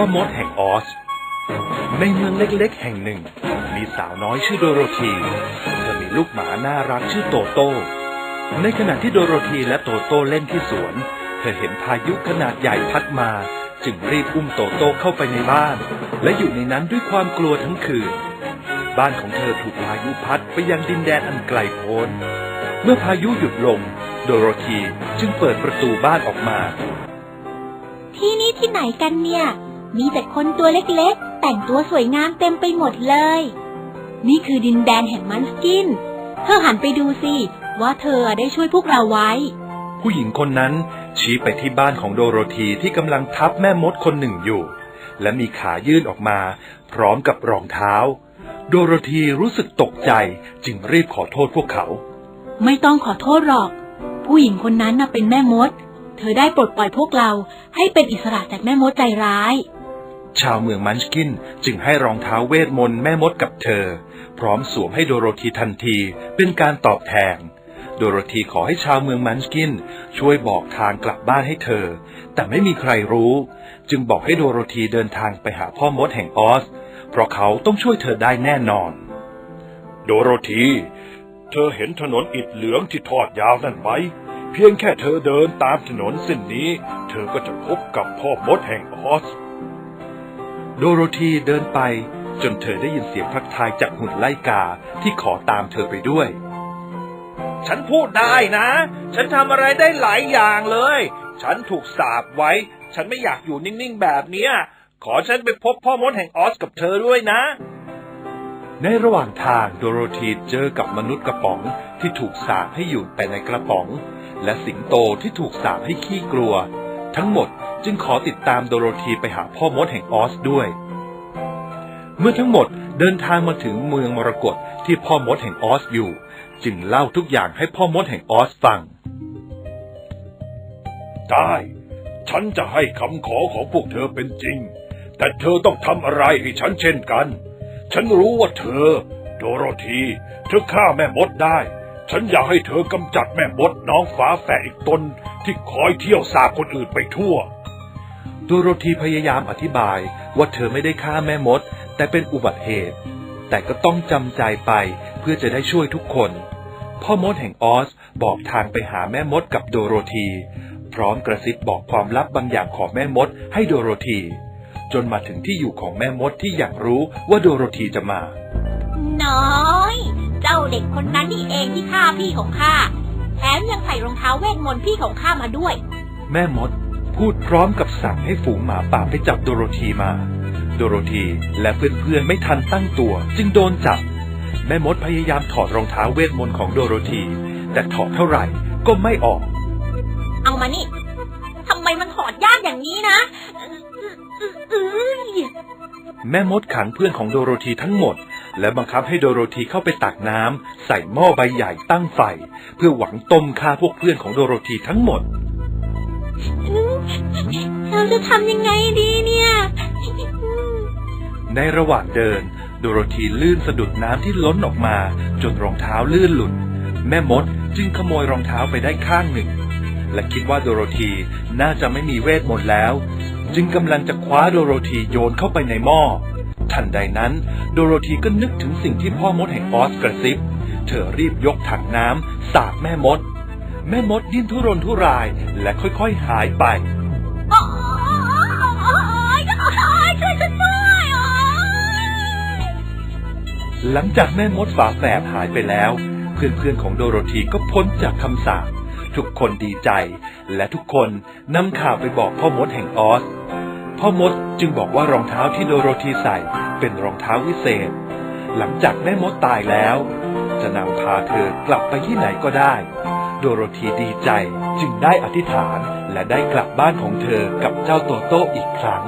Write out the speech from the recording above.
พ่อมดแห่งออส ในเมืองเล็กๆ แห่งหนึ่ง มีสาวน้อยชื่อโดโรธีเธอมีลูกหมาน่ารักชื่อโตโต้ ในขณะที่โดโรธีและโตโต้เล่นที่สวน เธอเห็นพายุขนาดใหญ่พัดมา จึงรีบอุ้มโตโต้เข้าไปในบ้าน และอยู่ในนั้นด้วยความกลัวทั้งคืน บ้านของเธอถูกพายุพัดไปยังดินแดนอันไกลโพ้น เมื่อพายุหยุดลง โดโรธีจึงเปิดประตูบ้านออกมาที่นี่ที่ไหนกันเนี่ย มีแต่คนตัวเล็กๆ แต่งตัวสวยงามเต็มไปหมดเลย นี่คือดินแดนแห่งมันสกิน เธอหันไปดูสิ ว่าเธอได้ช่วยพวกเราไว้ ผู้หญิงคนนั้นชี้ไปที่บ้านของโดโรธีที่กำลังทับแม่มดคนหนึ่งอยู่ และมีขายื่นออกมา พร้อมกับรองเท้า โดโรธีรู้สึกตกใจจึงรีบขอโทษพวกเขา ไม่ต้องขอโทษหรอก ผู้หญิงคนนั้นน่ะเป็นแม่มด เธอได้ปลดปล่อยพวกเราให้เป็นอิสระจากแม่มดใจร้าย ชาวเมืองมันชกินจึงให้รองเท้าเวทมนต์แม่มดกับเธอ พร้อมสวมให้โดโรธีทันทีเป็นการตอบแทน โดโรธีขอให้ชาวเมืองมันชกิน ช่วยบอกทางกลับบ้านให้เธอ แต่ไม่มีใครรู้ จึงบอกให้โดโรธีเดินทางไปหาพ่อมดแห่งออส เพราะเขาต้องช่วยเธอได้แน่นอน โดโรธีเธอเห็นถนนอิฐเหลืองที่ทอดยาวนั่นไหม เพียงแค่เธอเดินตามถนนเส้นนี้ เธอก็จะพบกับพ่อมดแห่งออส โดโรธีเดินไปจนเธอได้ยินเสียงทักทายจากหุ่นไล่กาที่ขอตามเธอไปด้วย ฉันพูดได้นะ ฉันทำอะไรได้หลายอย่างเลย ฉันถูกสาปไว้ ฉันไม่อยากอยู่นิ่งๆแบบเนี้ย ขอฉันไปพบพ่อมดแห่งออสกับเธอด้วยนะ ในระหว่างทางโดโรธีเจอกับมนุษย์กระป๋องที่ถูกสาปให้อยู่แต่ในกระป๋อง และสิงโตที่ถูกสาปให้ขี้กลัว ทั้งหมด จึงขอติดตามโดโรธีไปหาพ่อมดแห่งออสด้วย เมื่อทั้งหมดเดินทางมาถึงเมืองมรกตที่พ่อมดแห่งออสอยู่ จึงเล่าทุกอย่างให้พ่อมดแห่งออสฟัง ได้ ฉันจะให้คำขอของพวกเธอเป็นจริง แต่เธอต้องทำอะไรให้ฉันเช่นกัน ฉันรู้ว่าเธอ โดโรธีเธอฆ่าแม่มดได้ฉันอยากให้เธอกำจัดแม่มดน้องฝาแฝดอีกตนที่คอยเที่ยวสาบคนอื่นไปทั่ว ดโรธีพยายามอธิบายว่าเธอไม่ได้ฆ่าแม่มด แต่เป็นอุบัติเหตุ แต่ก็ต้องจำใจไปเพื่อจะได้ช่วยทุกคน พ่อมดแห่งออสบอกทางไปหาแม่มดกับโดโรธี พร้อมกระซิบบอกความลับบางอย่างของแม่มดให้โดโรธี จนมาถึงที่อยู่ของแม่มดที่อยากรู้ว่าโดโรธีจะมา น้อย เจ้าเด็กคนนั้นนี่เองที่ฆ่าพี่ของข้าแถมยังใส่รองเท้าเวทมนต์พี่ของข้ามาด้วย แม่มด พูดพร้อมกับสั่งให้ฝูงหมาป่าไปจับโดโรธีมา โดโรธีและเพื่อนๆไม่ทันตั้งตัว จึงโดนจับ แม่มดพยายามถอดรองเท้าเวทมนต์ของโดโรธี แต่ถอดเท่าไหร่ก็ไม่ออก เอามานี่ทำไมมันถอดยากอย่างนี้นะอื้อแม่มดขังเพื่อนของโดโรธีทั้งหมด และบังคับให้โดโรธีเข้าไปตักน้ำใส่หม้อใบใหญ่ตั้งไฟ เพื่อหวังต้มฆ่าพวกเพื่อนของโดโรธีทั้งหมด เราจะทำยังไงดีเนี่ย ในระหว่างเดิน โดโรธีลื่นสะดุดน้ำที่ล้นออกมา จนรองเท้าลื่นหลุด แม่มดจึงขโมยรองเท้าไปได้ข้างหนึ่ง และคิดว่าโดโรธีน่าจะไม่มีเวทมนต์แล้ว จึงกำลังจะคว้าโดโรธีโยนเข้าไปในหม้อทันใดนั้น โดโรธีก็นึกถึงสิ่งที่พ่อมดแห่งออสกระซิบ เธอรีบยกถังน้ำสาดแม่มด แม่มดดิ้นทุรนทุรายและค่อยๆหายไปโอ๊ยโอ๊ยช่วยฉันด้วยโอ๊ยหลังจากแม่มดฝาแฝดหายไปแล้ว เพื่อนๆของโดโรธีก็พ้นจากคำสาปทุกคนดีใจ และทุกคนนำข่าวไปบอกพ่อมดแห่งออส พ่อมดจึงบอกว่ารองเท้าที่โดโรธีใส่เป็นรองเท้าวิเศษ หลังจากแม่มดตายแล้ว จะนำพาเธอกลับไปที่ไหนก็ได้ โดโรธีดีใจจึงได้อธิษฐานและได้กลับบ้านของเธอกับเจ้าโตโต้อีกครั้ง